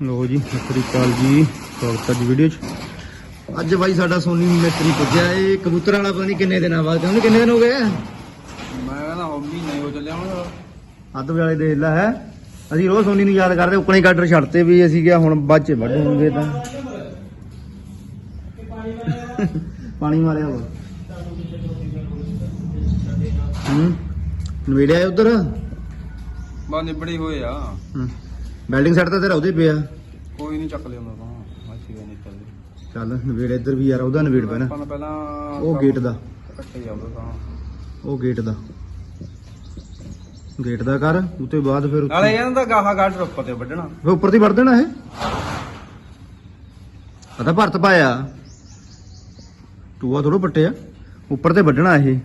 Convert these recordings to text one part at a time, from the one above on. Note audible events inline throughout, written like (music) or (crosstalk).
ਲੋ ਜੀ ਸਤਿ ਸ੍ਰੀ ਅਕਾਲ ਜੀ। ਸਵਾਗਤ ਹੈ ਜੀ ਵੀਡੀਓ 'ਚ। ਅੱਜ ਬਾਈ ਸਾਡਾ ਸੋਨੀ ਮਿਸਤਰੀ ਪੁੱਜਿਆ ਇਹ ਕਬੂਤਰ ਵਾਲਾ ਪਤਾ ਨਹੀਂ ਕਿੰਨੇ ਦਿਨਾਂ ਬਾਅਦ ਕਹਿੰਦੇ ਕਿੰਨੇ ਦਿਨ ਹੋ ਗਏ? ਮੈਂ ਕਹਿੰਦਾ ਹੋ ਮਹੀਨੇ ਹੋ ਚੱਲਿਆ ਹੁਣ। ਅੱਧ ਵਾਲੇ ਦੇਖ ਲੈ ਹੈ। ਅਸੀਂ ਰੋਜ਼ ਸੋਨੀ ਨੂੰ ਯਾਦ ਕਰਦੇ ਉਕਣੇ ਗਾਡਰ ਛੱਡਤੇ ਵੀ ਅਸੀਂ ਕਿਹਾ ਹੁਣ ਬਾਅਦ ਚ ਵੱਢੂਗੇ ਤਾਂ। ਪਾਣੀ ਮਾਰਿਆ ਵਾ। ਹੂੰ ਨਵੇੜਿਆ ਉਧਰ? ਬਾ ਨਿਬੜੀ ਹੋਏ ਆ। ਬਿਲਡਿੰਗ ਸੈੱਟ ਤਾਂ ਤੇਰਾ ਉਹਦੇ ਪਿਆ। ਕੋਈ ਨਹੀਂ ਚੱਕ ਲਿਆਉਂਦਾ ਤਾਂ ਅੱਛੀ ਗੱਲ ਨਿਕਲਦੀ ਚੱਲ ਨਵੇੜ ਇੱਧਰ ਵੀ ਯਾਰ ਉਹਦਾ ਨਵੇੜ ਪੈਣਾ। ਆਪਾਂ ਨੂੰ ਪਹਿਲਾਂ ਉਹ ਗੇਟ ਦਾ। ਇਕੱਠੇ ਜਾਉਂਦਾ ਤਾਂ। ਉਹ ਗੇਟ ਦਾ। ਗੇਟ ਦਾ ਕਰ ਉਤੇ ਬਾਅਦ ਫਿਰ ਉੱਤੇ- ਨਾਲੇ ਇਹਨਾਂ ਦਾ ਗਾਹਾ ਗਾਡ ਰੁੱਪ ਤੇ ਵੱਢਣਾ। ਫਿਰ ਉੱਪਰ ਦੀ ਵੜ ਦੇਣਾ ਇਹ। ਪਤਾ ਭਰਤ ਪਾਇਆ। ਟੂਆ ਥੋੜਾ ਪੱਟਿਆ। ਉੱਪਰ ਤੇ ਵੱਢਣਾ ਇਹ।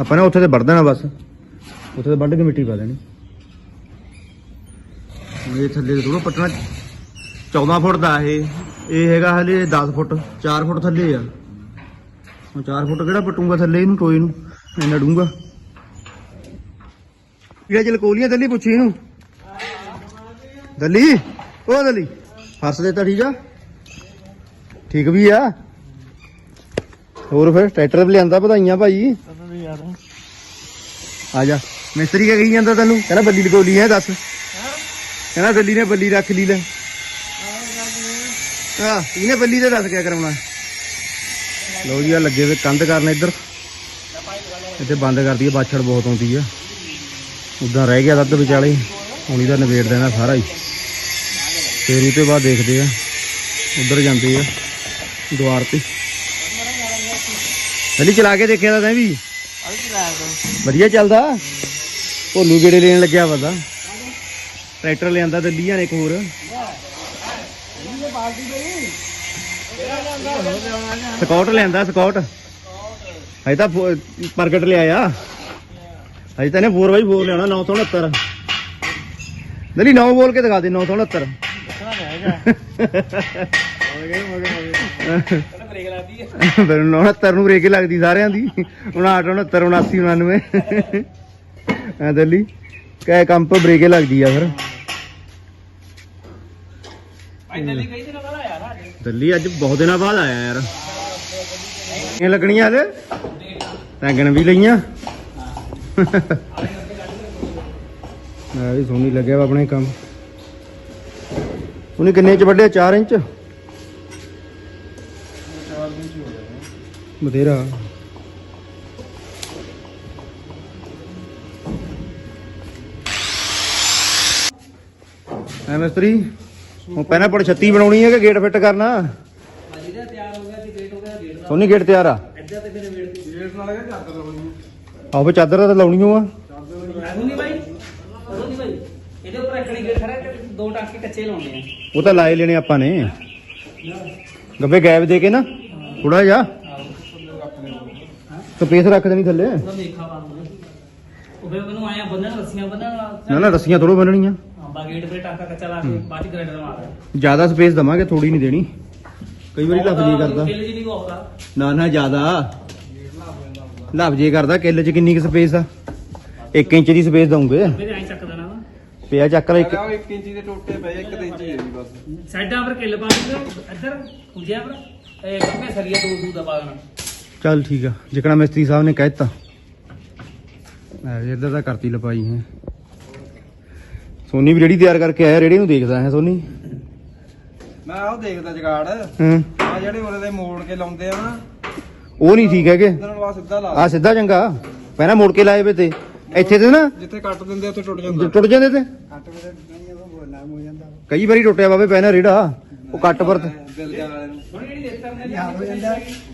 ਆਪਾਂ ਨੇ ਉੱਥੇ ਤੇ ਵੜ ਦੇਣਾ ਬਸ। ਉੱਥੇ ਤੇ ਵੱਢ ਕੇ ਮਿੱਟੀ ਪਾ ਦੇਣੀ। ਇਹ ਥੱਲੇ ਥੋੜਾ ਪੱਟਣਾ। 14 ਫੁੱਟ ਦਾ ਇਹ। ਇਹ ਹੈਗਾ ਹਲੇ 10 ਫੁੱਟ 4 ਫੁੱਟ ਥੱਲੇ ਆ। ਹੁਣ 4 ਫੁੱਟ ਕਿਹੜਾ ਪਟੂਗਾ ਥੱਲੇ ਇਹਨੂੰ ਟੋਏ ਨੂੰ ਇੰਨਾ ਡੂੰਗਾ ਇਹ ਜਲਕੋਲੀਆਂ ਥੱਲੇ ਪੁੱਛੀ ਇਹਨੂੰ। ਦਲੀ? ਉਹ ਦਲੀ। ਫਰਸ ਦੇਤਾ ਠੀਕ ਆ। ਠੀਕ ਵੀ ਆ। ਹੋਰ ਫਿਰ ਟਰੈਕਟਰ ਵੀ ਲਿਆਂਦਾ ਵਧਾਈਆਂ ਭਾਈ। ਆ ਜਾ। ਮਿਸਤਰੀ ਕਹੀ ਜਾਂਦਾ ਤੈਨੂੰ? ਕਹਿੰਦਾ ਬੱਲੀ ਲਗੋਲੀ ਹੈ ਦੱਸ। ਕਹਿੰਦਾ ਦੱਲੀ ਨੇ ਬੱਲੀ ਰੱਖ ਲਈ ਲੈ। ਹਾਂ ਇਹਨੇ ਬੱਲੀ ਤੇ ਦੱਸ ਕਿਆ ਕਰਾਉਣਾ। ਲੋ ਜੀ ਆ ਲੱਗੇ ਵੇ ਕੰਧ ਕਰਨ ਇੱਧਰ। ਇੱਥੇ ਬੰਦ ਕਰਦੀ ਹੈ ਬਾਛੜ ਬਹੁਤ ਆਉਂਦੀ ਆ। ਉਦਾਂ ਰਹਿ ਗਿਆ ਦੁੱਧ ਵਿਚਾਲੇ। ਹੁਣ ਇਹਦਾ ਨਵੇੜ ਦੇਣਾ ਸਾਰਾ ਹੀ। ਫੇਰ ਉਹ ਤੋਂ ਬਾਅਦ ਦੇਖਦੇ ਆ। ਉਧਰ ਜਾਂਦੇ ਆ ਦੁਆਰ ਤੇ। ਹਲੀ ਚਲਾ ਕੇ ਦੇਖਿਆ ਤਾਂ ਤੈਂ ਵੀ? ਵਧੀਆ ਚੱਲਦਾ। ਭੋਲੂ ਗੇੜੇ ਲੈਣ ਲੱਗਿਆ ਪਤਾ ਟਰੈਕਟਰ ਲਿਆਂਦਾ ਦਿੱਲੀਆਂ ਨੇ ਇੱਕ ਹੋਰ। ਸਕਾਟ ਲਿਆਂਦਾ, ਸਕਾਟ। ਹਜੇ ਤਾਂ ਫੋ- ਪ੍ਰਗਟ ਲਿਆਇਆ। ਹਜੇ ਤਾਂ ਇਹਨੇ 4x4 ਲਿਆਉਣਾ 969 ਨਹੀਂ 9 ਬੋਲ ਕੇ ਦਿਖਾ ਦੇ 969 ਫਿਰ 69 ਨੂੰ ਬ੍ਰੇਕ ਲੱਗਦੀ ਸਾਰਿਆਂ ਦੀ। 59 69 79 99 ਐ ਦਿੱਲੀ ਕਹੇ ਕੰਮ ਪਰ ਲੱਗਦੀ ਆ ਫਿਰ। ਦਿੱਲੀ, ਅੱਜ ਬਹੁਤ ਦਿਨਾਂ ਬਾਅਦ ਆਇਆ ਯਾਰ। ਇਹ ਲੱਗਣੀਆਂ ਹਲੇ ਟੈਂਗਣ ਵੀ ਲਈਆਂ। ਮੈਂ ਵੀ ਸੋਹਣੀ ਲੱਗਿਆ ਵਾ ਆਪਣੇ ਕੰਮ। ਉਹਨੇ ਕਿੰਨੇ ਚ ਵੱਡੇ 4 ਇੰਚ? ਬਥੇਰਾ। ਐ ਮਿਸਤਰੀ ਹੁਣ ਪਹਿਲਾਂ ਪੜ 36 ਬਣਾਉਣੀ ਹੈ ਕਿ ਗੇਟ ਫਿੱਟ ਕਰਨਾ? ਸੋਨੀ ਗੇਟ ਤਿਆਰ ਆ? ਗੇਟ ਨਾਲ ਕਿ ਚੱਕ ਦੋ ਆਹੋ ਫੇ ਚਾਦਰ ਤਾਂ ਲਾਉਣੀ ਓ ਆ ਉਹ ਨਹੀਂ ਬਾਈ ਉਹ ਨਹੀਂ ਬਾਈ ਇਹਦੇ ਉੱਪਰ ਰੱਖਣੀ ਗੇਟ ਖੜਾ ਤੇ ਦੋ ਟਾਂਕੇ ਕੱਚੇ ਲਾਉਣੇ ਆ। ਉਹ ਤਾਂ ਲਾਏ ਲੈਣੇ ਆਪਾਂ ਨੇ। ਗੱਬੇ ਗੈਪ ਦੇ ਕੇ ਨਾ ਥੋੜਾ ਜਿਹਾ। ਸਪੇਸ ਰੱਖ ਦੇਣੀ ਥੱਲੇ। ਉਹਦਾ ਮੇਖਾ ਪਾ ਦੂੰਗਾ ਉਹ ਮੈਨੂੰ ਆਇਆ ਬੰਨਣ ਰੱਸੀਆਂ ਬੰਨਣ ਨਾ ਨਾ ਰੱਸੀਆਂ ਥੋੜੋ ਬੰਨਣੀਆਂ। ਹਾਂ ਬਾ ਗੇਟ ਤੇ ਟਾਂਕਾ ਕੱਚਾ ਲਾ ਕੇ ਬਾਅਦ ਚ ਗ੍ਰੈਂਡਰ ਮਾਰ ਜ਼ਿਆਦਾ ਸਪੇਸ ਦਵਾਂਗੇ ਥੋੜੀ ਨਹੀਂ ਦੇਣੀ। ਕਈ ਵਾਰੀ ਲੱਭ ਜੇ ਕਰਦਾ। ਕਿੱਲ ਜੀ ਨਹੀਂ ਕੋਹਦਾ ਨਾ ਨਾ ਜ਼ਿਆਦਾ। ਲੱਭ ਜੇ ਕਰਦਾ ਕਿੱਲ 'ਚ ਕਿੰਨੀ ਕੁ ਸਪੇਸ ਆ? 1 ਇੰਚ ਦੀ ਸਪੇਸ ਐਂ ਚੱਕ ਦੇਣਾ ਵਾ। ਪਿਆ ਚੱਕ ਲੈ ਇੱਕ। ਉਹ 1 ਇੰਚੀ ਦੇ ਟੋਟੇ ਪਏ 1 ਇੰਚੀ ਹੈ ਜੀ ਬਸ। ਸਾਈਡਾਂ ਪਰ ਕਿੱਲ ਪਾ ਦੂੰਗੇ ਇੱਧਰ ਪੁੱਜਿਆ ਪਰ। ਇਹ ਕੰਮੇ ਸਰੀਆ ਦੋ ਦੂ ਦਾ ਪਾ ਦੇਣਾ ਚੱਲ ਠੀਕ ਆ ਜਿਕਣਾ ਮਿਸਤਰੀ ਸਾਹਿਬ ਨੇ ਕਹਿਤਾ ਮੈਂ ਵੀ ਇੱਧਰ ਤਾਂ ਕਰਤੀ ਲਪਾਈ ਹੈ। ਸੋਨੀ ਵੀ ਰੇੜੀ ਤਿਆਰ ਕਰਕੇ ਆਇਆ ਰੇੜੀ ਨੂੰ ਦੇਖਦਾ ਹੈ ਸੋਨੀ। ਮੈਂ ਉਹ ਦੇਖਦਾ ਜਗਾੜ। ਆ ਹਾਂ ਜਿਹੜੇ ਉਹਦੇ ਦੇ ਮੋੜ ਕੇ ਲਾਉਂਦੇ ਆ ਨਾ। ਉਹ ਨਹੀਂ ਠੀਕ ਹੈਗੇ। ਨੂੰ ਆ ਸਿੱਧਾ ਲਾ ਆ ਸਿੱਧਾ ਚੰਗਾ। ਪਹਿਲਾਂ ਮੋੜ ਕੇ ਲਾਏ ਵੇ ਤੇ। ਇੱਥੇ ਤੇ ਨਾ ਜਿੱਥੇ ਕੱਟ ਦਿੰਦੇ ਉੱਥੇ ਟੁੱਟ ਜਾਂਦਾ। ਟੁੱਟ ਜਾਂਦੇ ਤੇ। ਕਈ ਵਾਰੀ ਟੁੱਟਿਆ ਬਾਬੇ ਪਹਿਲਾਂ ਰੇੜਾ। ਉਹ ਕੱਟ ਵਰਤ। ਦਿਲ ਨੂੰ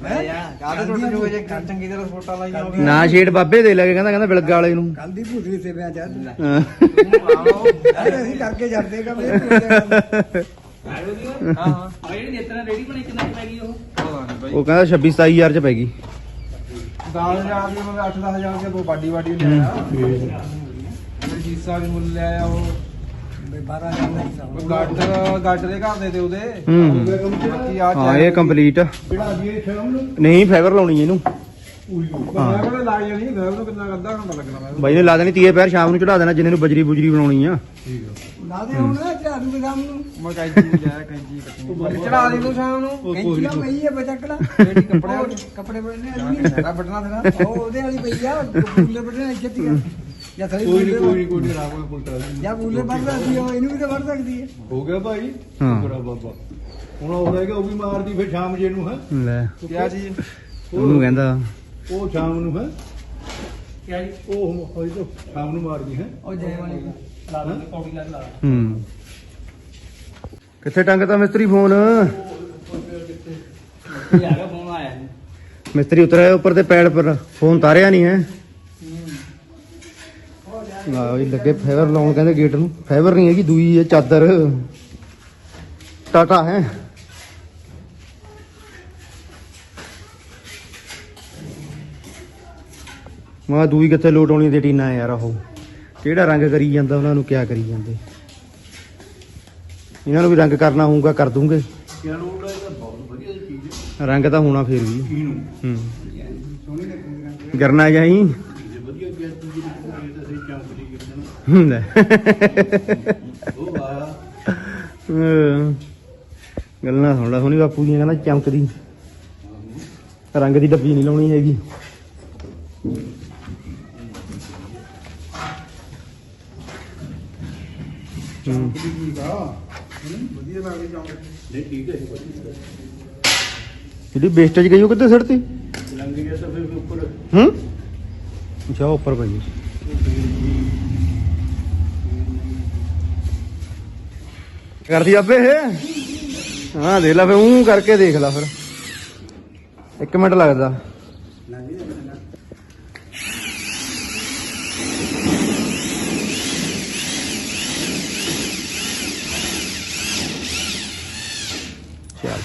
ਮੈਂ ਜੇ ਛੇੜ ਬਾਬੇ ਦੇ ਲੱਗੇ ਕਹਿੰਦਾ ਕਹਿੰਦਾ ਬਿਲਗਾ ਵਾਲੇ ਨੂੰ। ਕੱਲ ਦੀ ਭੂਤਰੀ ਸੇਵਿਆਂ ਚ ਹਾਂ। ਅਸੀਂ ਕਰਕੇ ਜਾਂਦੇ ਕੰਮ ਜੀ ਉਹ ਕਹਿੰਦਾ 26 27000 ਚ ਪੈ ਗਈ। 10000 ਦੇ ਮੈਂ 8-10000 ਦੇ ਦੋ ਬਾਡੀ ਬਾਡੀ ਫਿਰ ਜੀਸਾ ਵੀ ਮੁੱਲ ਲਿਆਇਆ ਉਹ 12 ਜਾਂਦਾ ਹੀ ਉਹ ਗੱਡ ਗੱਡ ਦੇ ਘਰ ਦੇ ਤੇ ਉਹਦੇ। ਹੂੰ। ਬਾਕੀ ਆ ਹਾਂ ਇਹ ਕੰਪਲੀਟ ਨਹੀਂ ਫਾਈਬਰ ਲਾਉਣੀ ਇਹਨੂੰ। ਮੈਂ ਕੋਲੇ ਲਾ ਜਾਣੀ ਮੈਂ ਉਹਨੂੰ ਕਿੰਨਾ ਅੱਧਾ ਘੰਟਾ ਲੱਗਣਾ ਮੈਂ। ਬਾਈ ਨੇ ਲਾ ਦੇਣੀ ਤੀਏ ਪੈਰ ਸ਼ਾਮ ਨੂੰ ਚੜਾ ਦੇਣਾ ਜਿੰਨੇ ਨੂੰ ਬਜਰੀ ਬੁਜਰੀ ਬਣਾਉਣੀ ਆ। ਠੀਕ ਆ। ਲਾ ਦੇ ਹੁਣ ਝਾੜੂ ਬਦਾਮ ਨੂੰ। ਮੈਂ ਕੈਂਚੀ ਨੂੰ ਜਾਇਆ ਕੈਂਚੀ ਕੱਟਣੀ ਚੜਾ ਦੇ ਤੂੰ ਸ਼ਾਮ ਨੂੰ। ਕੈਂਚੀਆਂ ਪਈ ਹੈ ਬਚਕੜਾ। ਜਿਹੜੀ ਕੱਪੜਿਆਂ ਉਹ ਕੱਪੜੇ ਬਣੇ ਨੇ ਸਾਰਾ ਵੱਢਣਾ ਤੇਰਾ। ਉਹ ਉਹਦੇ ਵਾਲੀ ਪਈ ਆ ਬੂਲੇ ਬਣੇ ਇੱਜ਼ਤੀ ਆ ਜਾਂ ਥੋੜੀ ਕੋਈ ਨਹੀਂ ਕੋਈ ਨਹੀਂ ਕੋਈ ਨਹੀਂ ਰਾ ਕੋਈ ਪੁੱਤਰਾ ਜਾਂ ਬੂਲੇ ਵੱਢਦਾ ਸੀ ਉਹ ਇਹਨੂੰ ਵੀ ਤਾਂ ਵੱਢ ਸਕਦੀ ਹੈ ਹੋ ਗਿਆ ਭਾਈ? ਹਾਂ। ਸ਼ੁਕਰ ਆ ਬਾਬਾ। ਹੁਣ ਉਹ ਰਹਿ ਗਿਆ ਉਹ ਵੀ ਮਾਰਦੀ ਫਿਰ ਸ਼ਾਮ ਜੇ ਨੂੰ ਹੈ? ਲੈ। ਕਿਆ ਚੀਜ਼ ਉਹਨੂੰ ਕਹਿੰਦਾ। ਉਹ ਸ਼ਾਮ ਨੂੰ ਹੈ? ਕਿਆ ਜੀ? ਉਹ ਹੋਈ ਤਾਂ ਸ਼ਾਮ ਨੂੰ ਮਾਰਦੀ ਹੈ? ਉਹ ਜੈ ਵਾਲੀ। ਲਾ ਲਾ ਪੌੜੀ ਲਾ ਲਾ ਹੂੰ। ਕਿੱਥੇ ਟੰਗਦਾ ਮਿਸਤਰੀ ਫੋਨ? ਇਹ ਆ ਗਿਆ ਫੋਨ ਆਇਆ ਮਿਸਤਰੀ ਉਤਰਿਆ ਉੱਪਰ ਤੇ ਪੈੜ ਪਰ ਫੋਨ ਤਾਰਿਆ ਨਹੀਂ ਹੈ? ਆਹ ਇਹ ਲੱਗੇ ਫਾਈਬਰ ਲਾਉਣ ਕਹਿੰਦੇ ਗੇਟ ਨੂੰ। ਫਾਈਬਰ ਨਹੀਂ ਹੈਗੀ ਦੂਈ ਹੈ ਚਾਦਰ। ਟਾਟਾ ਹੈ। ਮਾ ਦੂਈ ਕਿੱਥੇ ਲੋਟ ਆਉਣੀ ਤੇ ਟੀਨਾ ਯਾਰ ਉਹ। ਕਿਹੜਾ ਰੰਗ ਕਰੀ ਜਾਂਦਾ ਉਹਨਾਂ ਨੂੰ ਕਿਆ ਕਰੀ ਜਾਂਦੇ। ਇਹਨਾਂ ਨੂੰ ਵੀ ਰੰਗ ਕਰਨਾ ਹੋਊਗਾ ਕਰ ਦੂੰਗੇ। ਕਿਆ ਲੋੜ ਹੈ ਇਹ ਤਾਂ ਬਹੁਤ ਵਧੀਆ ਚੀਜ਼ ਹੈ। ਰੰਗ ਤਾਂ ਹੋਣਾ ਫੇਰ ਵੀ। ਹੂੰ। ਗਰਨਾ ਜਾਈ ਜੇ ਵਧੀਆ ਗਿਆ ਤੂੰ ਜੀ ਤਾਂ ਸਹੀ ਚਮਕਦੀ ਗੱਲਾਂ ਸੁਣਦਾ ਸੁਣੀ ਬਾਪੂ ਦੀਆਂ ਕਹਿੰਦਾ ਚਮਕਦੀ। ਰੰਗ ਦੀ ਡੱਬੀ ਨਹੀਂ ਲਾਉਣੀ ਹੈਗੀ। ਹੂੰ ਠੀਕ ਆ ਵਧੀਆ ਲੱਗਦੀ ਚੌਂਕ ਨਹੀਂ ਠੀਕ ਹੈ ਵਧੀਆ ਜਿਹੜੀ ਵੇਸਟੇਜ ਗਈ ਉਹ ਕਿੱਥੇ ਸਿੱਟਤੀ? ਲੰਘ ਗਿਆ ਤਾਂ ਫਿਰ ਉੱਪਰ। ਹੂੰ? ਅੱਛਾ ਉਹ ਉੱਪਰ ਪਈ। ਕਰਦੀ ਆਪੇ ਇਹ? ਹਾਂ, ਦੇਖ ਲੈ ਫੇ ਉਹ ਕਰਕੇ ਦੇਖ ਲੈ ਫਿਰ। ਇੱਕ ਮਿੰਟ ਲੱਗਦਾ। ਚੱਲ।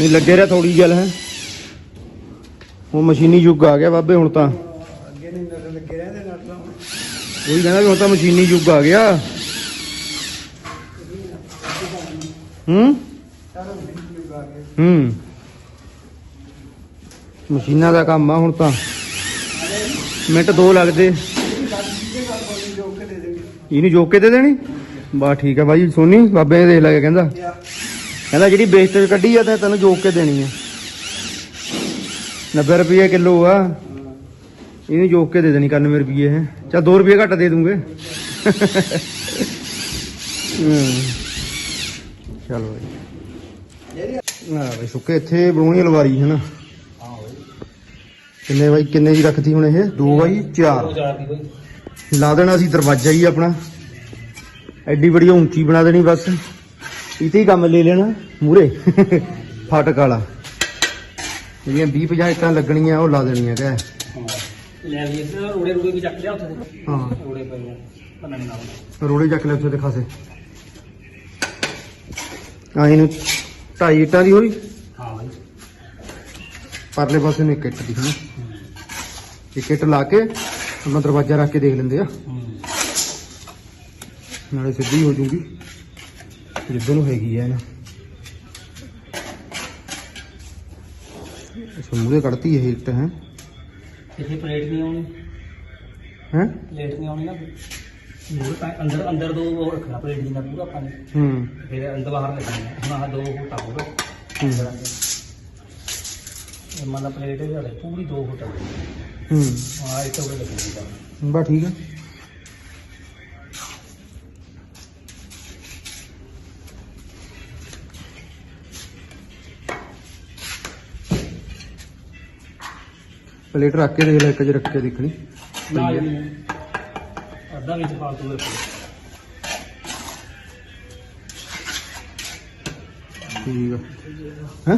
ਨਹੀਂ, ਲੱਗੇ ਰਿਹਾ ਥੋੜੀ ਗੱਲ, ਹੈ। ਉਹ ਮਸ਼ੀਨੀ ਯੁੱਗ ਆ ਗਿਆ ਬਾਬੇ ਹੁਣ ਤਾਂ। ਅੱਗੇ ਨਹੀਂ ਨਜ਼ਰ ਲੱਗੇ ਰਹਿੰਦੇ ਤਾਂ ਉਹੀ ਕਹਿੰਦਾ ਵੀ ਹੁਣ ਤਾਂ ਮਸ਼ੀਨੀ ਯੁੱਗ ਆ ਗਿਆ। ਹੂੰ? ਹੂੰ। ਮਸ਼ੀਨਾਂ ਦਾ ਕੰਮ ਆ ਹੁਣ ਤਾਂ। ਮਿੰਟ ਦੋ ਲੱਗਦੇ ਇਹਨੂੰ ਜੋਕ ਕੇ ਦੇ ਦੇਣੀ? ਬਾ ਠੀਕ ਆ ਬਾਈ ਸੋਨੀ ਬਾਬੇ ਨੇ ਦੇਖ ਲਿਆ ਕਹਿੰਦਾ। ਕਹਿੰਦਾ ਜਿਹੜੀ ਵੇਸਟੇਜ ਕੱਢੀ ਆ ਤਾਂ ਤੈਨੂੰ ਜੋਕ ਕੇ ਦੇਣੀ ਆ। 90 ਰੁਪਏ ਕਿਲੋ ਆ ਇਹਨੂੰ ਜੋਕ ਕੇ ਦੇ ਦੇਣੀ 91 ਰੁਪਏ ਹੈ ਚਾ 2 ਰੁਪਏ ਘੱਟ ਦੇ ਦੂੰਗੇ ਹੂੰ ਚਲੋ ਬਾਈ ਆ ਬਈ ਸੁੱਕੇ ਇੱਥੇ ਬਣਾਉਣੀ ਲਵਾਰੀ ਹੈ ਨਾ ਕਿੰਨੇ ਬਾਈ ਕਿੰਨੇ ਦੀ ਰੱਖਤੀ ਹੁਣ ਇਹ 2 ਬਾਈ 4 ਚਾਰ ਲਾ ਦੇਣਾ ਸੀ ਦਰਵਾਜ਼ਾ ਹੀ ਆਪਣਾ ਐਡੀ ਬੜੀ ਉੱਚੀ ਬਣਾ ਦੇਣੀ ਬਸ ਇਤੇ ਹੀ ਕੰਮ ਲੈ ਲੈਣਾ ਮੂਰੇ ਫਾਟਕ ਵਾਲਾ ਜਿਹੜੀਆਂ 20 50 ਇੱਟਾਂ ਲੱਗਣੀਆਂ ਉਹ ਲਾ ਦੇਣੀਆਂ ਕਹੇ। ਲੈ ਵੀ ਇਸ ਰੋੜੇ ਰੋੜੇ ਵੀ ਚੱਕ ਲਿਆ ਉੱਥੇ। ਦੇ ਹਾਂ। ਰੋੜੇ ਪਏ ਆ ਪਤਾ ਨਹੀਂ ਨਾਲ ਰੋੜੇ ਚੱਕ ਲੈ ਉੱਥੇ ਤੇ ਖਾਸੇ। ਆ ਇਹਨੂੰ ਢਾਈ ਇੱਟਾਂ ਦੀ ਹੋਈ? ਹਾਂ ਬਾਈ। ਪਰਲੇ ਪਾਸੇ ਨੂੰ ਇੱਕ ਇੱਟ ਦੀ ਹਨਾ? ਇੱਕ ਇੱਟ ਲਾ ਕੇ ਉਹਨਾਂ ਦਰਵਾਜ਼ਾ ਰੱਖ ਕੇ ਦੇਖ ਲੈਂਦੇ ਆ। ਹੂੰ। ਨਾਲੇ ਸਿੱਧੀ ਹੋ ਜੂਗੀ। ਜਿੱਦਾਂ ਨੂੰ ਹੈਗੀ ਆ ਨਾ। ਮੂਰੇ ਕੱਢਤੀ ਇਹ ਇੱਟ ਹੈ? ਇੱਥੇ ਪਲੇਟ ਨਹੀਂ ਆਉਣੀ? ਹੈ? ਪਲੇਟ ਨਹੀਂ ਆਉਣੀ ਨਾ ਮੂਹਰੇ ਤਾਂ ਅੰਦਰ ਅੰਦਰ ਦੋ ਉਹ ਰੱਖਣਾ ਪਲੇਟ ਦੀ ਨਾ ਪੂਰਾ ਪਾਣੀ ਹੂੰ। ਫਿਰ ਅੰਦਰ ਬਾਹਰ ਲੱਗਣੀ ਹੁਣ ਆਹ ਦੋ ਫੁੱਟ ਆਊਗਾ ਹੂੰ। ਇਹ ਮਤਲਬ ਪਲੇਟ ਇਹ ਜਿਹੜੇ ਪੂਰੀ ਦੋ ਫੁੱਟ ਆ। ਹੂੰ। ਆਹ ਇੱਥੇ ਉਰੇ ਲੱਗਣੀ ਬਾ ਠੀਕ ਆ ਪਲੇਟ ਰੱਖ ਕੇ ਦੇਖ ਲੈ ਇੱਕ ਜ ਰੱਖ ਕੇ ਦੇਖਣੀ। ਨਾ। ਅੱਧਾ ਵਿੱਚ ਫਾਲਤੂ ਰੱਖੋ ਠੀਕ ਆ। ਹੈ?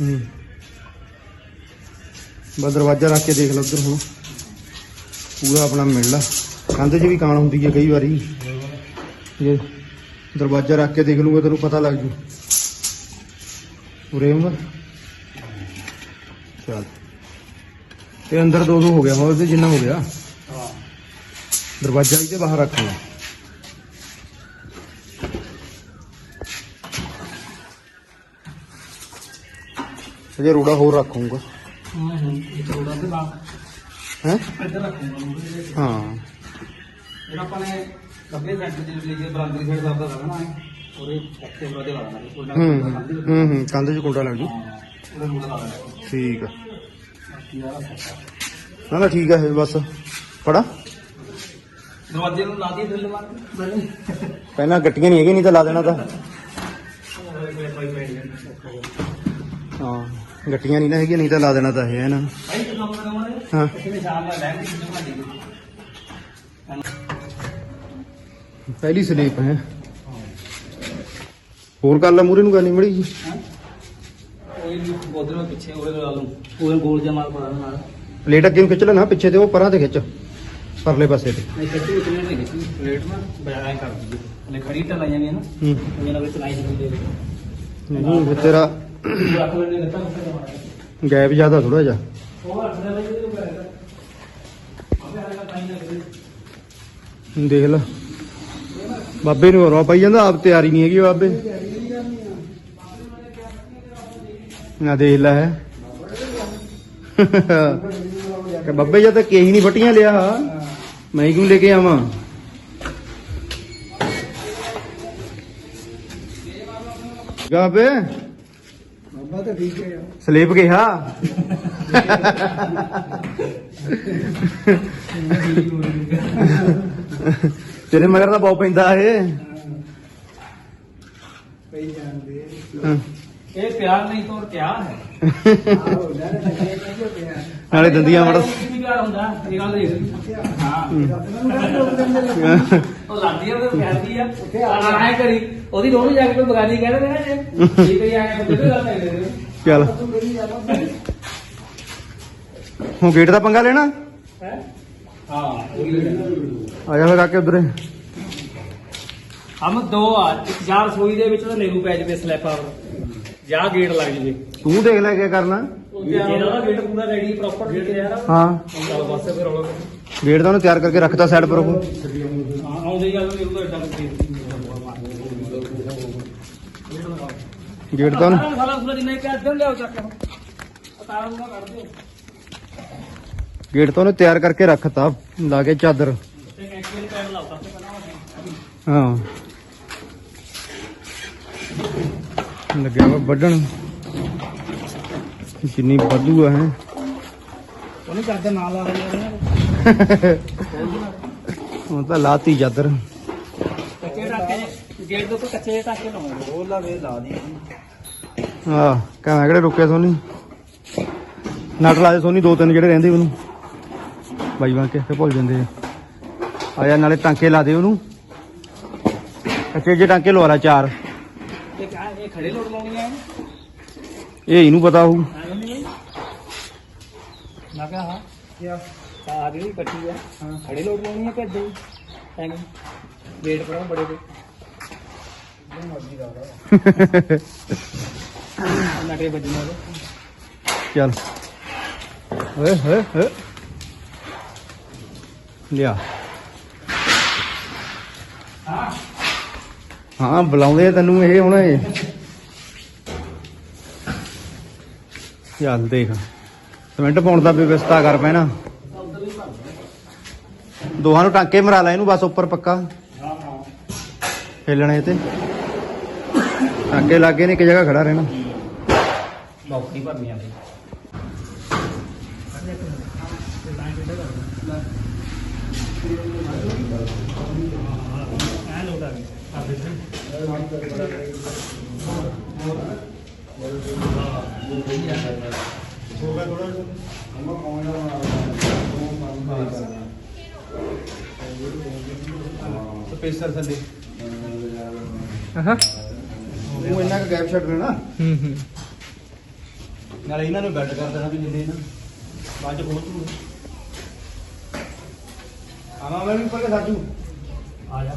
ਹੂੰ। ਬਸ ਦਰਵਾਜ਼ਾ ਰੱਖ ਕੇ ਦੇਖ ਲਓ ਉਧਰ ਹੁਣ। ਪੂਰਾ ਆਪਣਾ ਮਿਲ ਲਾ। ਕੰਧ 'ਚ ਵੀ ਕਾਣ ਹੁੰਦੀ ਹੈ ਕਈ ਵਾਰੀ। ਜੇ ਦਰਵਾਜ਼ਾ ਰੱਖ ਕੇ ਦੇਖ ਲੂੰਗਾ ਤੈਨੂੰ ਪਤਾ ਲੱਗ ਜੂ। ਪੂਰੇ ਉਮਰ ਚਲ। ਤੇ ਅੰਦਰ ਦੋ ਦੋ ਹੋ ਗਿਆ, ਹੋਰ ਤੇ ਜਿੰਨਾ ਹੋ ਗਿਆ। ਹਾਂ ਦਰਵਾਜ਼ਾ ਇਹਦੇ ਬਾਹਰ ਰੱਖਣਾ ਅਜੇ ਰੋੜਾ ਹੋਰ ਰੱਖੂਗਾ। ਹਾਂ? ਹਾਂ। ਰੋੜਾ ਤੇ ਲਾ ਹੈ ਇੱਧਰ ਰੱਖੂੰਗਾ ਹਾਂ ਜਿਹੜਾ ਆਪਾਂ ਨੇ ਕੱਪੜੇ ਦੇ ਲਈ ਬਰਾਂਦਰੀ ਸਾਈਡ ਦਾ ਰੱਖਣਾ ਹੈ। ਉਹਦੇ ਐਕਟਿਵ ਰੋਦੇ ਲਾਣਾ ਹੈ ਕੋਈ ਨਾ ਹੂੰ ਹੂੰ ਹੂੰ ਕੰਧ 'ਚ ਕੁੰਡਾ ਲੱਗ ਜੂ। ਉਹਦੇ ਠੀਕ ਆ। ਬਾਕੀ ਆ ਨਾ ਨਾ ਠੀਕ ਆ ਇਹ ਬਸ। ਪੜਾ। ਦਰਵਾਜ਼ੇ ਨੂੰ ਲਾ ਦੀ ਡਰਿਲ ਮਾਰ ਪਹਿਲਾਂ ਗੱਟੀਆਂ ਨਹੀਂ ਹੈਗੀਆਂ ਨਹੀਂ ਤਾਂ ਲਾ ਦੇਣਾ ਤਾਂ। ਹਾਂ ਗੱਟੀਆਂ ਨਹੀਂ ਨਾ ਹੈਗੀਆਂ ਨਹੀਂ ਤਾਂ ਲਾ ਦੇਣਾ ਤਾਂ ਇਹ ਹੈ। ਨਾ ਹੈ ਪਹਿਲੀ ਸਲੀਪ ਹੈ। ਹੋਰ ਕਰ ਲਾ ਮੂਰੇ ਨੂੰ ਕਰਨੀ ਮੜੀ ਜੀ ਕੋਈ ਵੀ ਉਧਰ ਮੈਂ ਪਿੱਛੇ ਉਹਦੇ ਲਾ ਲੂੰ ਉਹਦੇ ਗੋਲ ਜਿਹਾ ਮਾਰ ਪਾ ਨਾਲ ਪਲੇਟ ਅੱਗੇ ਨੂੰ ਖਿੱਚ ਲੈਣਾ ਪਿੱਛੇ ਤੇ ਉਹ ਪਰਾਂ ਤੇ ਖਿੱਚ ਪਰਲੇ ਪਾਸੇ ਤੇ। ਨਹੀਂ ਕੱਟੀ ਉਤਨੇ ਨਹੀਂ ਦਿੱਤੀ ਪਲੇਟ ਨਾ ਬਿਆਨ ਕਰ ਦਿੱਤੀ ਲੈ ਖੜੀ ਟਲਾ ਜਾਂਦੀ ਹੈ ਨਾ ਹੂੰ। ਉਹਨਾਂ ਵਿੱਚ ਲਾਈ ਹੁੰਦੀ ਦੇ ਨਹੀਂ ਫਿਰ ਤੇਰਾ ਰੱਖ ਲੈਣੇ ਦਿੱਤਾ ਉੱਤੇ ਗੈਪ ਜ਼ਿਆਦਾ ਥੋੜਾ ਜਿਹਾ। ਉਹ ਦੇ ਆਪੇ ਟਾਈਮ ਦੇਖ ਲੈ। ਬਾਬੇ ਨੂੰ ਰੌ ਪਾਈ ਜਾਂਦਾ ਆਪ ਤਿਆਰੀ ਨਹੀਂ ਹੈਗੀ ਬਾਬੇ। ਨਾ ਦੇਖ ਲੈ। ਕਿ ਬਾਬੇ ਜਦ ਤੱਕ ਕਹੀ ਨਹੀਂ ਫਟੀਆਂ ਲਿਆ ਮੈਂ ਕਿਉਂ ਲੈ ਕੇ ਆਵਾਂ? ਗਾਬੇ ਬਾਬਾ। ਤਾਂ ਠੀਕ ਹੈ। ਸਲੀਪ ਗਿਆ (laughs) ਤੇਰੇ ਮਗਰ ਤਾਂ ਬਹੁਤ ਪੈਂਦਾ ਇਹ। ਕਈ ਜਾਣਦੇ ਹਾਂ। ਇਹ ਪਿਆਰ ਨਹੀਂ ਤੋਂ ਕਿਆ ਹੈ। ਆਹੋ ਲੈ ਲੈ ਕਈ ਕਈ ਪਿਆ ਨਾਲੇ ਦੰਦੀਆਂ ਮੜ ਕੀ ਪਿਆਰ ਹੁੰਦਾ ਇਹ ਗੱਲ ਦੇਖ। ਹਾਂ। ਉਹ ਲਾਦੀ ਆ ਉਹ ਕਹਿੰਦੀ ਆ ਆਏ ਕਰੀ ਉਹਦੀ ਰੋਣ ਜਾ ਕੇ ਕੋਈ ਬਗਾਨੀ ਕਹਿ ਦੇਣਾ ਜੇ ਠੀਕ ਹੈ ਆ ਕੇ ਕੋਈ ਗੱਲ ਨਹੀਂ। ਦੇ ਚੱਲ ਹੁਣ ਗੇਟ ਦਾ ਪੰਗਾ ਲੈਣਾ? ਹੈ? ਆ ਜਾ ਫਿਰ ਕਾਕੇ ਉਧਰੇ। ਹਮ ਦੋ ਆ ਇੱਕ ਜਾਂ ਰਸੋਈ ਦੇ ਵਿੱਚ ਤਾਂ ਲੇਗੂ ਪੈ ਜਵੇ ਸਲੈਪ ਜਾਂ ਗੇਟ ਲੱਗ ਜਵੇ। ਤੂੰ ਦੇਖ ਲੈ ਕੀ ਕਰਨਾ। ਜਿਹੜਾ ਦਾ ਗੇਟ ਪੂਰਾ ਰੈਡੀ ਪ੍ਰੋਪਰ ਹੈ ਯਾਰ ਹਾਂ। ਚੱਲ ਬਸ ਫਿਰ ਰੋਲਾ ਗੇਟ ਤਾਂ ਉਹਨੇ ਤਿਆਰ ਕਰਕੇ ਰੱਖਤਾ ਸਾਈਡ ਪਰ ਉਹ। ਆਉਂਦੇ ਗੱਲ ਉਹਦਾ ਏਡਾ ਕੁਝ ਗੇਟ ਤਾਂ ਸਾਰਾ ਪੂਰਾ ਜਿੰਨਾ ਕਿ ਅੱਧਨ ਲਿਆਓ ਚੱਕ ਤਾਰਾ ਨੂੰ ਕੱਢ ਦਿਓ। ਗੇਟ ਤਾਂ ਉਹਨੇ ਤਿਆਰ ਕਰਕੇ ਰੱਖਤਾ ਲਾ ਕੇ ਚਾਦਰ। ਤੇ ਤੇ ਹਾਂ। ਲੱਗਿਆ ਵਾ ਵੱਢਣ। ਜਿੰਨੀ ਵਾਧੂ ਆ ਹੈ। ਉਹਨੇ ਚਾਦਰ ਨਾਲ ਲਾ ਹੁਣ ਤਾਂ ਲਾਤੀ ਚਾਦਰ। ਕੱਚੇ ਟਾਕੇ ਗੇਟ ਦੇ ਉੱਤੇ ਕੱਚੇ ਟਾਕੇ ਲਾਉਂਦੇ ਉਹ ਲਾਵੇ ਲਾ ਦੀ ਆਹ ਕਹਿੰਦਾ ਕਿਹੜੇ ਰੁਕਿਆ ਸੋਨੀ? ਨਟ ਲਾ ਦੇ ਸੋਨੀ ਦੋ ਤਿੰਨ ਜਿਹੜੇ ਰਹਿੰਦੇ ਉਹਨੂੰ। ਬਾਈ ਬਣ ਕੇ ਫੇ ਭੁੱਲ ਜਾਂਦੇ ਆ। ਆ ਜਾ ਨਾਲੇ ਟਾਂਕੇ ਲਾ ਦੇ ਉਹਨੂੰ। ਕੱਚੇ ਜੇ ਟਾਂਕੇ ਲਵਾ ਲਾ ਚਾਰ। ਇਹ ਕਾ ਇਹ ਖੜੇ ਲੋੜ ਲਾਉਣੀ ਹੈ ਇਹ ਇਹਨੂੰ ਪਤਾ ਹੋਊ ਨਾ ਕਹਾ ਹਾਂ ਕਿਆ ਆ ਜਿਹੜੀ ਕੱਟੀ ਹੈ? ਹਾਂ ਖੜੇ ਲੋੜ ਲਾਉਣੀ ਹੈ ਕਿ ਅੱਧੇ ਟੈਂਕ ਵੇਟ ਪੜਾ ਬੜੇ ਦੇ (laughs) ਨਟੇ ਵੱਜਣਾ ਉਹਦੇ ਚੱਲ। ਓਏ ਹੋਏ ਹੋਏ ਲਿਆ। ਹਾਂ ਹਾਂ ਬੁਲਾਉਂਦੇ ਆ ਤੈਨੂੰ ਇਹ ਹੁਣ ਇਹ। ਚੱਲ ਦੇਖ। ਸਿਮੈਂਟ ਪਾਉਣ ਦਾ ਵਿਵਸਥਾ ਕਰ ਪੈਣਾ। ਦੋਹਾਂ ਨੂੰ ਟਾਂਕੇ ਮਰਾ ਲੈ ਇਹਨੂੰ ਬਸ ਉੱਪਰ ਪੱਕਾ। ਹਾਂ ਹਾਂ ਹਿੱਲਣੇ ਤੇ। ਟਾਂਕੇ ਲੱਗੇ ਨੇ, ਇੱਕ ਜਗ੍ਹਾ ਖੜਾ ਰਹਿਣਾ। ਬੌਕਰੀ ਭਰਨੀ ਆ ਬਈ ਸਪੇਸਰ ਥੱਲੇ ਉਹ ਇੰਨਾ ਕੁ ਗੈਪ ਛੱਡ ਹੂੰ ਹੂੰ। ਨਾਲੇ ਇਹਨਾਂ ਨੂੰ ਬੈਲਟ ਕਰ ਦੇਣਾ ਵੀ ਜਿੰਦੇ ਨਾ। ਬਾਅਦ ਚ ਖੋਲ ਤੂੰ। ਆਮਾ ਮੈਂ ਵੀ ਕੇ ਸਾਜੂ। ਆ ਜਾ।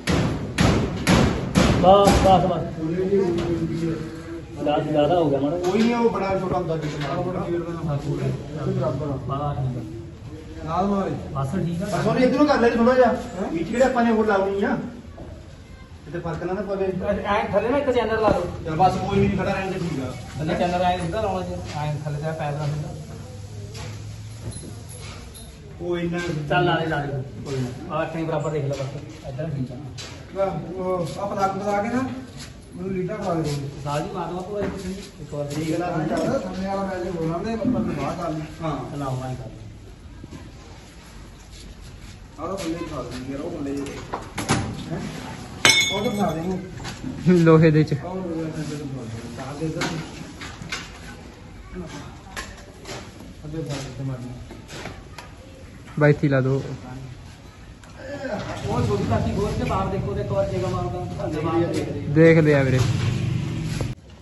ਬਸ ਬਸ ਬਸ। ਦਾਸ ਜ਼ਿਆਦਾ ਹੋ ਗਿਆ ਮਾੜਾ ਕੋਈ ਨਹੀਂ ਉਹ ਬੜਾ ਛੋਟਾ ਹੁੰਦਾ ਜਿਸ ਨਾਲ ਬੜਾ ਵੀਰ ਦਾ ਨਾਮ ਬਰਾਬਰ ਬਸ ਨਾਲ ਮਾਰੇ ਬਸ ਠੀਕ ਆ। ਉਹਨੇ ਇਧਰੋਂ ਕਰ ਲੈ ਥੋੜਾ ਜਿਹਾ। ਵਿੱਚ ਕਿਹੜੇ ਆਪਾਂ ਨੇ ਹੋਰ ਲਾਉਣੀ ਆ। ਕਿਤੇ ਫ਼ਰਕ ਨਾ ਨਾ ਪਵੇ। ਐ ਥੱਲੇ ਨਾ ਇੱਕ ਚੈਨਲ ਲਾ ਦੋ। ਚਲ ਬਸ ਕੋਈ ਨਹੀਂ ਖੜਾ ਰਹਿਣ ਦੇ ਠੀਕ ਆ। ਥੱਲੇ ਚੈਨਲ ਆਏ ਹੁੰਦਾ ਲਾਉਣਾ ਜੀ ਐ ਥੱਲੇ ਦਾ ਪੈਰ ਰੱਖਦਾ ਉਹ ਇੰਨਾ ਚੱਲ ਲਾ ਦੇ ਲਾ ਦੇ। ਕੋਈ ਨਾ ਆ ਅੱਠੇ ਬਰਾਬਰ ਦੇਖ ਲੈ ਬਸ। ਇੱਧਰ ਠੀਕ ਆ। ਉਹ ਆ ਪਲੱਗ ਬਤਾ ਕੇ ਨਾ ਮੈਨੂੰ ਲੀਟਰ ਪਾ ਦੇ ਦੋ ਸਾਲ ਜੀ ਮਾਰਨਾ ਪੂਰਾ ਇੱਕ ਵਾਰ। ਠੀਕ ਨਾ ਸਾਹਮਣੇ ਵਾਲਾ ਮੈਚ ਹੋਣਾ ਨੇ ਬੱਪਾ ਨੂੰ ਬਾਹਰ ਕਰ ਲਈ ਹਾਂ ਨਾ ਹੋਣਾ ਕਰ ਆਹ ਤਾਂ ਬੰਦੇ ਖਾ ਦਿੰਦੇ ਯਾਰ ਉਹ ਬੰਦੇ ਜਿਹੜੇ ਹੈ? ਉਹ ਤਾਂ ਖਾ ਦੇਣਗੇ ਲੋਹੇ ਦੇ ਚ। ਮਾਰਨੀ ਬਾਈਥੀ ਲਾ ਦੋ। ਉਹ ਛੋਟੀ ਕਾਤੀ ਖੋਲ ਕੇ ਬਾਹਰ ਦੇਖੋ ਤੇ ਇੱਕ ਵਾਰ ਜੇਗਾ ਮਾਰਦਾ ਥੱਲੇ ਬਾਹਰ ਦੇਖ ਰਹੇ ਦੇਖ ਲਿਆ ਵੀਰੇ।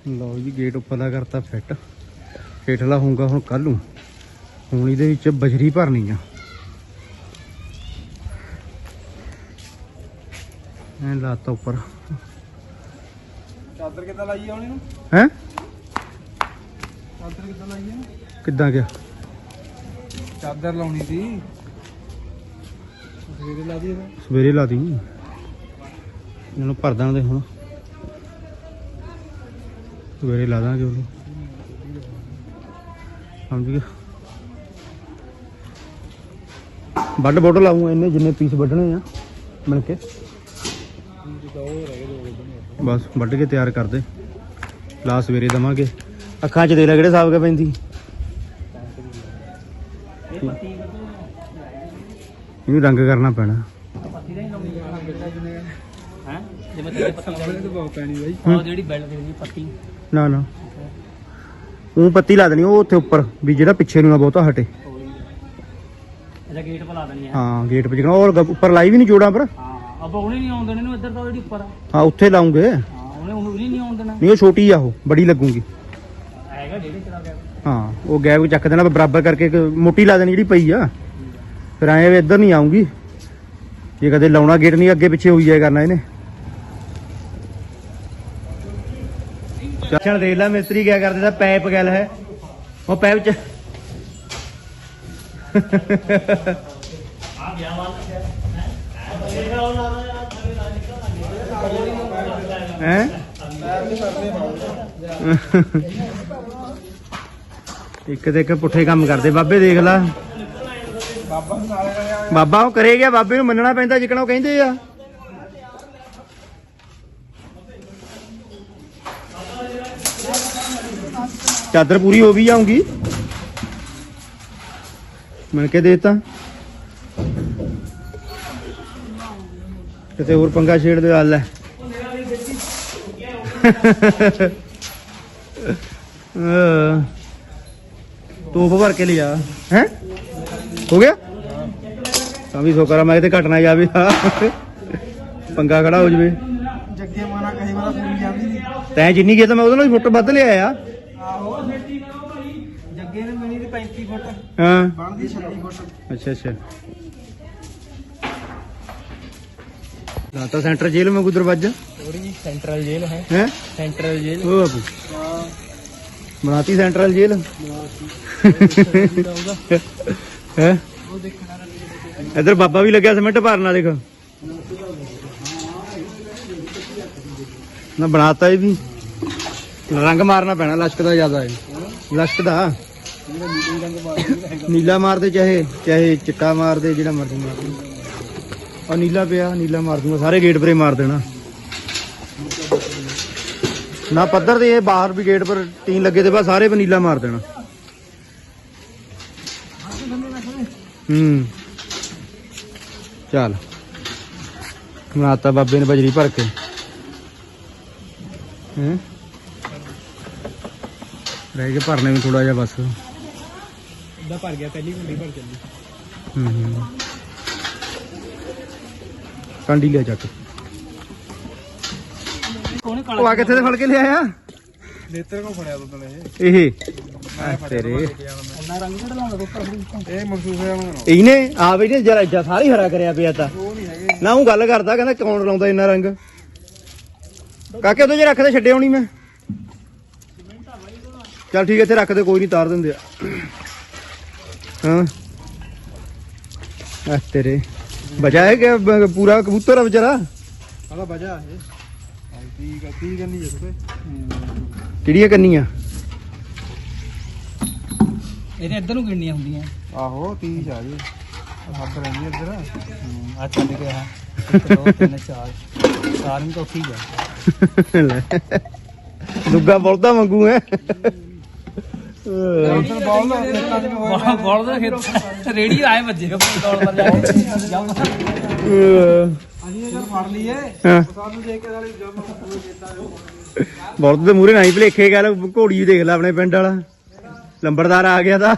ਲਓ ਜੀ ਗੇਟ ਉੱਪਰ ਦਾ ਕਰਤਾ ਫਿੱਟ ਹੇਠਲਾ ਹੋਊਗਾ ਹੁਣ ਕੱਲ ਨੂੰ। ਹੁਣ ਇਹਦੇ ਵਿੱਚ ਬਜਰੀ ਭਰਨੀ ਆ। ਐ ਲਾਤਾ ਉੱਪਰ। ਚਾਦਰ ਕਿੱਦਾਂ ਲਾਈਏ ਹੁਣ ਇਹਨੂੰ? ਹੈ? ਚਾਦਰ ਕਿੱਦਾਂ ਲਾਈਏ ਕਿੱਦਾਂ ਗਿਆ ਚਾਦਰ ਲਾਉਣੀ ਸੀ। ਸਵੇਰੇ ਲਾ ਦਈਏ ਫਿਰ। ਸਵੇਰੇ ਲਾ ਦੀ ਇਹਨਾਂ ਨੂੰ ਭਰ ਦਾਂਗੇ ਹੁਣ। ਸਵੇਰੇ ਲਾ ਦਾਂਗੇ ਉਹਨੂੰ। ਸਮਝ ਗਿਆ? ਵੱਡ ਬੋਟਲ ਲਾਉਂਗਾ ਇੰਨੇ ਜਿੰਨੇ ਪੀਸ ਵੱਢਣੇ ਆ, ਮਿਲ ਕੇ। ਬਸ ਵੱਢ ਕੇ ਤਿਆਰ ਕਰਦੇ। ਲਾ ਸਵੇਰੇ ਦਵਾਂਗੇ। ਅੱਖਾਂ 'ਚ ਦੇ ਲੈ ਕਿਹੜੇ ਹਿਸਾਬ ਕੇ ਪੈਂਦੀ ਇਹ ਪੱਤੀ ਇਹਨੂੰ ਰੰਗ ਕਰਨਾ ਪੈਣਾ। ਪੱਤੀ ਦਾ ਹੀ। ਲਾਉਣੀ ਹੈ। ਜਿਵੇਂ ਤੇ ਪੱਤੀ ਸਾਹਮਣੇ ਤਾਂ ਬਹੁਤ ਪੈਣੀ ਬਾਈ ਉਹ ਜਿਹੜੀ ਬੈਲ ਦੀ ਪੱਤੀ ਨਾ। ਨਾ ਉਹ ਪੱਤੀ ਲਾ ਦੇਣੀ ਉਹ ਉੱਥੇ ਉੱਪਰ ਵੀ ਜਿਹੜਾ ਪਿੱਛੇ ਨੂੰ ਆ ਬਹੁਤਾ ਹਟੇ। ਇਹਦਾ ਗੇਟ ਪਲਾ ਦੇਣੀ ਹੈ ਹਾਂ ਗੇਟ ਉੱਪਰ ਲਾਈ ਵੀ ਨਹੀਂ ਜੋੜਾਂ ਪਰ। ਹਾਂ ਅਬ ਉਹਨੇ ਨਹੀਂ ਆਉਣ ਦੇਣੇ ਨੂੰ ਇੱਧਰ ਤਾਂ ਜਿਹੜੀ ਉੱਪਰ ਆ ਹਾਂ ਉੱਥੇ ਲਾਉਂਗੇ। ਹਾਂ ਉਹਨੇ ਉਹਨੂੰ ਵੀ ਨਹੀਂ ਆਉਣ ਦੇਣਾ ਨਹੀਂ ਉਹ ਛੋਟੀ ਆ ਉਹ ਬੜੀ ਲੱਗੂਗੀ। ਆਏਗਾ ਡੇਢ ਚਲਾ ਗਿਆ ਹਾਂ ਉਹ ਗੈਪ ਚੱਕ ਦੇਣਾ ਬਰਾਬਰ ਕਰਕੇ ਮੋਟੀ ਲਾ ਦੇਣੀ ਜਿਹੜੀ ਪਈ ਆ। ਫਿਰ ਐਂ ਵੀ ਇੱਧਰ ਨਹੀਂ ਆਉਂਗੀ। ਜੇ ਕਦੇ ਲਾਉਣਾ ਗੇਟ ਨਹੀਂ, ਅੱਗੇ ਪਿੱਛੇ ਹੋਈ ਜਾਏ ਕਰਨਾ ਇਹਨੇ। ਚੱਲ ਦੇਖ ਲੈ ਮਿਸਤਰੀ ਕਿਆ ਕਰਦੇ ਦਾ ਪਾਈਪ ਗੱਲ ਹੈ ਉਹ ਪਾਈਪ ਚ ਆ ਗਿਆ ਮਾਲ ਹੈ? ਇੱਕ ਤੇ ਇੱਕ ਪੁੱਠੇ ਕੰਮ ਕਰਦੇ, ਬਾਬੇ ਦੇਖ ਲੈ। ਬਾਬਾ ਨੂੰ ਨਾਲੇ ਨਾਲੇ ਬਾਬਾ ਉਹ ਕਰੇ ਗਿਆ ਬਾਬੇ ਨੂੰ ਮੰਨਣਾ ਪੈਂਦਾ ਜਿਕਣਾ ਉਹ ਕਹਿੰਦੇ ਆ। ਚਾਦਰ ਪੂਰੀ ਹੋ ਵੀ ਜਾਊਗੀ ਮਿਲ ਕੇ ਦੇਤਾ। ਕਿਤੇ ਹੋਰ ਪੰਗਾ ਛੇੜ ਦੇ ਹੱਲ ਹੈ ਅਹ, ਤੋਪ ਭਰ ਕੇ ਲਿਆ। ਹੈ? ਹੋ ਗਿਆ? ਤਾਂ ਵੀ ਸੋਕਰਾ ਮੈਂ ਕਿਤੇ ਘਟਣਾ ਜਾਵੇ। ਪੰਗਾ ਖੜਾ ਹੋ ਜਵੇ। ਤੈਂ ਜਿੰਨੀ ਕੀਤਾ ਮੈਂ ਉਹਦੇ ਨਾਲ ਫੁੱਟ ਵੱਧ ਲਿਆ ਆ। ਆਹੋ। ਸੈਂਟਰ ਜੇਲ੍ਹ ਮੈਂ ਕੋ ਦਰਵਾਜ਼ਾ ਥੋੜੀ ਸੈਂਟਰਲ ਜੇਲ੍ਹ ਹੈ। ਹੈ? Central jail. ਉਹ ਬਾਪੂ। ਬਣਾਤੀ ਸੈਂਟਰਲ ਜੇਲ੍ਹ। ਹੈ? ਉਹ ਦੇਖੋ। ਇਧਰ ਬਾਬਾ ਵੀ ਲੱਗਿਆ ਸਿਮੈਂਟ ਭਰਨ ਵਾਲੇ ਕੋ। ਨਾ ਬਣਾਤਾ ਇਹ ਵੀ। ਰੰਗ ਮਾਰਨਾ ਪੈਣਾ ਲਸ਼ਕਦਾ ਜ਼ਿਆਦਾ ਹੈ ਲਸ਼ਕਦਾ ਨੀਲਾ ਮਾਰਦੇ ਚਾਹੇ ਚਾਹੇ ਚਿੱਟਾ ਮਾਰਦੇ, ਜਿਹੜਾ ਮਰਜ਼ੀ ਮਾਰਦੇ। ਆ ਨੀਲਾ ਪਿਆ, ਨੀਲਾ ਮਾਰ ਦੂੰਗਾ, ਸਾਰੇ ਗੇਟ ਪਰੇ ਮਾਰ ਦੇਣਾ। ਨਾ ਪੱਧਰ ਦੇ ਇਹ ਬਾਹਰ ਵੀ ਗੇਟ ਪਰ ਟੀਨ ਲੱਗੇ ਦੇ ਬਾਅਦ ਸਾਰੇ ਨੀਲਾ ਮਾਰ ਦੇਣਾ। ਹੂੰ। ਚੱਲ। ਬਣਾਤਾ ਬਾਬੇ ਨੇ ਬਜਰੀ ਭਰ ਕੇ। ਹੈਂ? ਰਹਿ ਕੇ ਭਰਨੇ ਵੀ ਥੋੜਾ ਜਿਹਾ ਬਸ। ਦਾ ਭਰ ਗਿਆ ਪਹਿਲੀ ਗੁੰਡੀ ਭਰ ਚੱਲੀ। ਹੂੰ ਹੂੰ। ਕੰਡੀ ਲਿਆ ਚੱਕ। ਉਹ ਆ ਕਿੱਥੇ ਤੇ ਫੜ ਕੇ ਲਿਆਇਆ? ਨੇਤਰ ਕੋ ਫੜਿਆ ਦੁੱਧ ਨੇ ਇਹ। ਇਹ? ਮੈਂ ਫੜਿਆ ਤੇਰੇ। ਲੈ ਕੇ ਜਾਣਾ ਮੈਂ ਇੰਨਾ ਰੰਗ ਕਿਹੜਾ ਲਾਉਂਦਾ ਕੋਪਰ ਫਿਰ ਇਹ ਮਨਸੂਖ ਹੋਇਆ ਮੈਨੂੰ। ਇਹਨੇ ਆ ਵੀ ਨੇ ਜਰਾ ਇੱਜਾ ਸਾਰੀ ਹਰਾ ਕਰਿਆ ਪਿਆ ਤਾਂ। ਉਹ ਨਹੀਂ ਹੈਗੇ। ਨਾ ਉਹ ਗੱਲ ਕਰਦਾ ਕਹਿੰਦਾ ਕੌਣ ਲਾਉਂਦਾ ਇੰਨਾ ਰੰਗ? ਕਾਕੇ ਉਦੋਂ ਜੇ ਰੱਖਦੇ ਛੱਡਿਆ ਹੋਣੀ ਮੈਂ। ਚੱਲ ਠੀਕ ਹੈ ਇੱਥੇ ਰੱਖ ਦੇ ਕੋਈ ਨਹੀਂ ਤਾਰ ਦਿੰਦੇ ਆ। ਹਾਂ। ਆ ਤੇਰੇ। ਬਚਾ ਹੈ ਕਿ ਬ- ਪੂਰਾ ਕਬੂਤਰ ਆ ਵਿਚਾਰਾ। ਆਲਾ ਵਜਾ ਇਹ। ਹਾਂ ਠੀਕ ਠੀਕ ਨਹੀਂ ਜਿੱਥੇ ਕਿਹੜੀਆਂ ਕੰਨੀਆਂ ਇਹਦੇ ਇੱਧਰ ਨੂੰ ਗਿਣਨੀਆਂ ਹੁੰਦੀਆਂ? ਆਹੋ 30 ਆ ਜੀ। ਹੱਥ ਰਹਿੰਦੀ ਇੱਧਰ। ਆ ਛੱਡ ਕੇ ਆ 1 2 3 4 ਚਾਰ। ਨੂੰ ਚੌਥੀ ਜਾ। ਲੈ। ਦੁੱਗਾ ਬੋਲਦਾ ਮੰਗੂ ਹੈ। ਉਧਰ ਬਾਲ ਨਾ ਖੇਤਾਂ ਦਾ ਰੇੜੀ ਆਏ ਵੱਜੇ ਦੌੜ ਪਰ ਜਾ ਕੇ ਬਹੁਤ ਦੇ ਮੂਰੇ ਨਹੀਂ ਭਲੇਖੇ ਗੱਲ ਘੋੜੀ ਦੇਖ ਲੈ ਆਪਣੇ ਪਿੰਡ ਵਾਲਾ। ਲੰਬੜਦਾਰ ਆ ਗਿਆ ਤਾਂ।